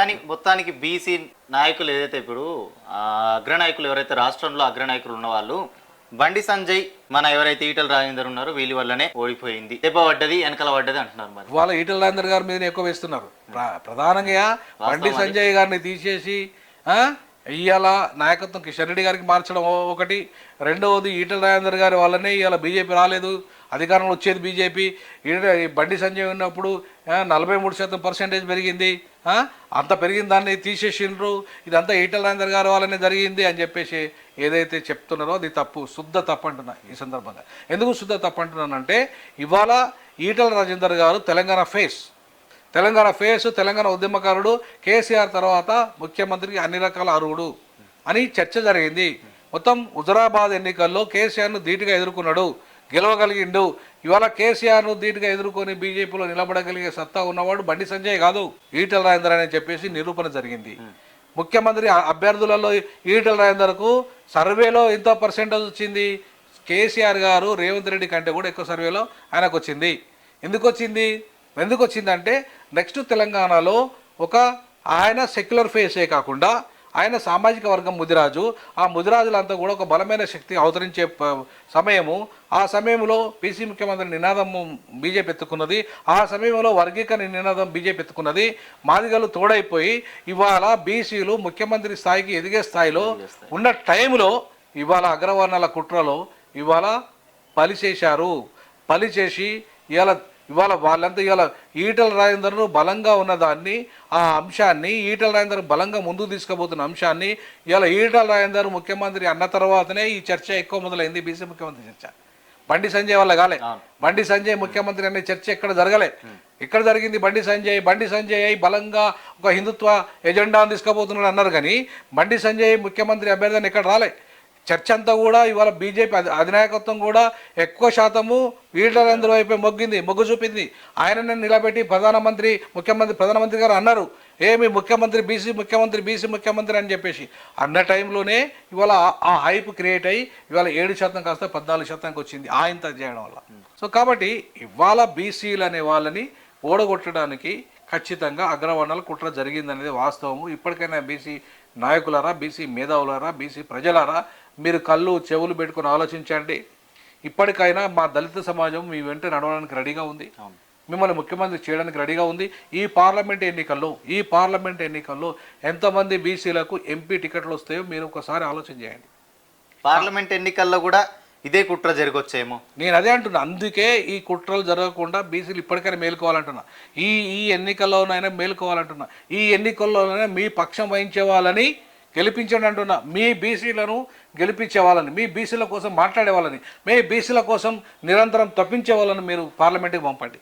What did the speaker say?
కానీ మొత్తానికి బీసీ నాయకులు ఏదైతే ఇప్పుడు అగ్రనాయకులు ఎవరైతే రాష్ట్రంలో అగ్రనాయకులు ఉన్న వాళ్ళు బండి సంజయ్ మన ఎవరైతే ఈటల రాజేందర్ ఉన్నారో వీళ్ళ వల్లనే ఓడిపోయింది. దెబ్బ పడ్డది వెనకాల పడ్డది అంటున్నారు మరి. వాళ్ళ ఈటల రాజేందర్ గారి మీద ఎక్కువ వేస్తున్నారు. ప్ర- ప్రధానంగా బండి సంజయ్ గారిని తీసేసి ఆ, ఇవాళ నాయకత్వం కిషన్ రెడ్డి గారికి మార్చడం ఒకటి. రెండవది ఈటల రాజేందర్ గారి వల్లనే ఇవాళ బీజేపీ రాలేదు. అధికారంలో వచ్చేది బీజేపీ. ఈడ- ఈ బండి సంజయ్ ఉన్నప్పుడు నలభై మూడు శాతం పర్సెంటేజ్ పెరిగింది. అంత పెరిగిన దాన్ని తీసేసిండ్రు. ఇదంతా ఈటల రాజేందర్ గారి వాళ్ళనే జరిగింది అని చెప్పేసి ఏదైతే చెప్తున్నారో అది తప్పు శుద్ధ తప్పు అంటున్నా ఈ సందర్భంగా. ఎందుకు శుద్ధ తప్పు అంటున్నానంటే ఇవాళ ఈటల రాజేందర్ గారు తెలంగాణ ఫేస్. తెలంగాణ ఫేస్ తెలంగాణ ఉద్యమకారుడు కేసీఆర్ తర్వాత ముఖ్యమంత్రికి అన్ని రకాల అర్హుడు అని చర్చ జరిగింది. మొత్తం హుజరాబాద్ ఎన్నికల్లో కేసీఆర్ను ధీటుగా ఎదుర్కొన్నాడు. గెలవగలిగిండు. ఇవాళ కేసీఆర్ను ధీటుగా ఎదుర్కొని బీజేపీలో నిలబడగలిగే సత్తా ఉన్నవాడు బండి సంజయ్ కాదు ఈటల రాజేందర్ అని చెప్పేసి నిరూపణ జరిగింది. ముఖ్యమంత్రి అభ్యర్థులలో ఈటల రాజేందర్కు సర్వేలో ఎంత పర్సెంటేజ్ వచ్చింది. కేసీఆర్ గారు రేవంత్ రెడ్డి కంటే కూడా ఎక్కువ సర్వేలో ఆయనకు వచ్చింది. ఎందుకు వచ్చింది? ఎందుకు వచ్చిందంటే నెక్స్ట్ తెలంగాణలో ఒక ఆయన సెక్యులర్ ఫేసే కాకుండా ఆయన సామాజిక వర్గం ముదిరాజు. ఆ ముదిరాజులంతా కూడా ఒక బలమైన శక్తి అవతరించే సమయము. ఆ సమయంలో బీసీ ముఖ్యమంత్రి నినాదము బీజేపీ ఎత్తుకున్నది. ఆ సమయంలో వర్గీకరణ నినాదం బీజేపీ ఎత్తుకున్నది. మాదిగలు తోడైపోయి ఇవాళ బీసీలు ముఖ్యమంత్రి స్థాయికి ఎదిగే స్థాయిలో ఉన్న టైంలో ఇవాళ అగ్రవర్ణాల కుట్రలో ఇవాళ పలి చేశారు పలి చేసి ఇవాళ ఇవాళ వాళ్ళంతా ఇవాళ ఈటల రాజేందర్ను బలంగా ఉన్నదాన్ని ఆ అంశాన్ని ఈటల రాజేందర్ బలంగా ముందుకు తీసుకుపోతున్న అంశాన్ని ఇవాళ ఈటల రాజేందర్ ముఖ్యమంత్రి అన్న తర్వాతనే ఈ చర్చ ఎక్కువ మొదలైంది బీసీ ముఖ్యమంత్రి చర్చ. బండి సంజయ్ వల్ల కాలే. బండి సంజయ్ ముఖ్యమంత్రి అనే చర్చ ఎక్కడ జరగలే. ఎక్కడ జరిగింది బండి సంజయ్? బండి సంజయ్ అయి బలంగా ఒక హిందుత్వ ఎజెండాను తీసుకుపోతున్నాడు అన్నారు కానీ బండి సంజయ్ ముఖ్యమంత్రి అభ్యర్థి అని ఎక్కడ రాలే. చర్చ అంతా కూడా ఇవాళ బీజేపీ అధినాయకత్వం కూడా ఎక్కువ శాతము వీళ్ళందరి వైపు మొగ్గింది మొగ్గు చూపింది. ఆయనను నిలబెట్టి ప్రధానమంత్రి ముఖ్యమంత్రి ప్రధానమంత్రి గారు అన్నారు. ఏమి ముఖ్యమంత్రి బీసీ ముఖ్యమంత్రి బీసీ ముఖ్యమంత్రి అని చెప్పేసి. అన్న టైంలోనే ఇవాళ ఆ- హైప్ క్రియేట్ అయ్యి ఇవాళ ఏడు శాతం కాస్త పద్నాలుగు శాతానికి వచ్చింది ఆయన చేయడం వల్ల. సో కాబట్టి ఇవాళ బీసీలు అనే వాళ్ళని ఓడగొట్టడానికి ఖచ్చితంగా అగ్రవర్ణాల కుట్ర జరిగిందనేది వాస్తవము. ఇప్పటికైనా బీసీ నాయకులారా బీసీ మేధావులారా బీసీ ప్రజలారా మీరు కళ్ళు చెవులు పెట్టుకుని ఆలోచించండి. ఇప్పటికైనా మా దళిత సమాజం మీ వెంట నడవడానికి రెడీగా ఉంది. మిమ్మల్ని ముఖ్యమంత్రి చేయడానికి రెడీగా ఉంది. ఈ పార్లమెంట్ ఎన్నికల్లో ఈ పార్లమెంట్ ఎన్నికల్లో ఎంతమంది బీసీలకు ఎంపీ టికెట్లు వస్తాయో మీరు ఒకసారి ఆలోచన చేయండి. పార్లమెంట్ ఎన్నికల్లో కూడా ఇదే కుట్ర జరగొచ్చేమో. నేను అదే అంటున్నా. అందుకే ఈ కుట్రలు జరగకుండా బీసీలు ఇప్పటికైనా మేలుకోవాలంటున్నా. ఈ ఈ ఎన్నికల్లోనైనా మేలుకోవాలంటున్నా. ఈ ఎన్నికల్లోనైనా మీ పక్షం వహించే వాళ్ళని గెలిపించండి అంటున్నా. మీ బీసీలను గెలిపించే వాళ్ళని మీ బీసీల కోసం మాట్లాడే వాళ్ళని మీ బీసీల కోసం నిరంతరం తప్పించే వాళ్ళని మీరు పార్లమెంట్కి పంపండి.